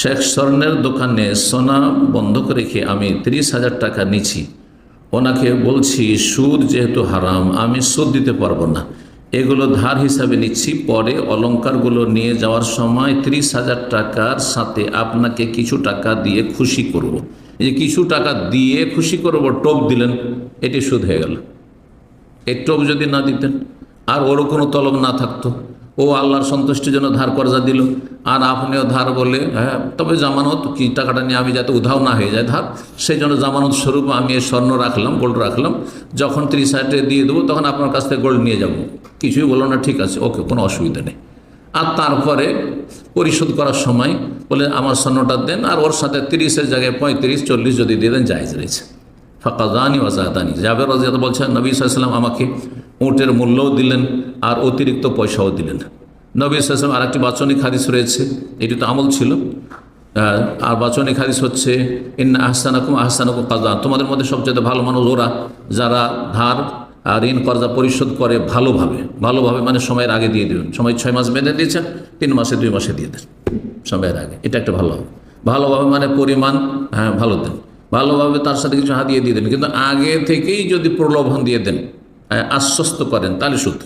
শেখ স্বর্ণের দোকানে সোনা বন্ধক রেখে আমি তিরিশ হাজার টাকা নিছি ওনাকে বলছি, সুদ যেহেতু হারাম, আমি সুদ দিতে পারব না। এগুলো ধার হিসাবে নিচ্ছি। পরে অলঙ্কারগুলো নিয়ে যাওয়ার সময় তিরিশ হাজার টাকার সাথে আপনাকে কিছু টাকা দিয়ে খুশি করব। এই যে কিছু টাকা দিয়ে খুশি করব, টোপ দিলেন, এটি সুদ হয়ে গেল। এই টোপ যদি না দিতেন, আর ওরও কোনো তলব না থাকতো। ও আল্লাহর সন্তুষ্টির জন্য ধার কর্জা দিল। আর আপনিও ধার বলে হ্যাঁ তবে জামানত কি টাকাটা নিয়ে আমি যাতে উধাও না হয়ে যায়? ধার, সেই জন্য জামানত স্বরূপ আমি এই স্বর্ণ রাখলাম গোল্ড রাখলাম। যখন ত্রিশ হাজার দিয়ে দেবো, তখন আপনার কাছ থেকে গোল্ড নিয়ে যাব। কিছুই বলল না, ঠিক আছে ওকে কোনো অসুবিধা নেই। আর তারপরে পরিশোধ করার সময় বলে, আমার স্বর্ণটা দেন, আর ওর সাথে তিরিশের জায়গায় পঁয়ত্রিশ, চল্লিশ যদি দিয়ে দেন, জায়জ রয়েছে। ফাঁকাদানি ওয়াজাদানি জাবের রাজিয়াত বলছেন, নবী সাল্লাম আমাকে উঁটের মূল্যও দিলেন আর অতিরিক্ত পয়সাও দিলেন। নবী সাল্লাম আর একটি বাচনিক হাদিস রয়েছে, এটি তো আমল ছিল। আর বাচনিক হাদিস হচ্ছে, ইন্না আহসানাকুম আহসানাকুম কাজা তোমাদের মধ্যে সবচেয়ে ভালো মানুষ ওরা, যারা ধার আর ঋণ কর্জা পরিশোধ করে ভালোভাবে। ভালোভাবে মানে সময়ের আগে দিয়ে দেবেন। সময় ছয় মাস বেঁধে দিয়েছেন, তিন মাসে, দুই মাসে দিয়ে দেন। সময়ের আগে। এটা একটা ভালো হবে। ভালোভাবে মানে পরিমাণ হ্যাঁ ভালো দেন। ভালোভাবে তার সাথে কিছু হাতিয়ে দিয়ে দেন। কিন্তু আগে থেকেই যদি প্রলোভন দিয়ে দেন আশ্বস্ত করেন তাহলে সুদ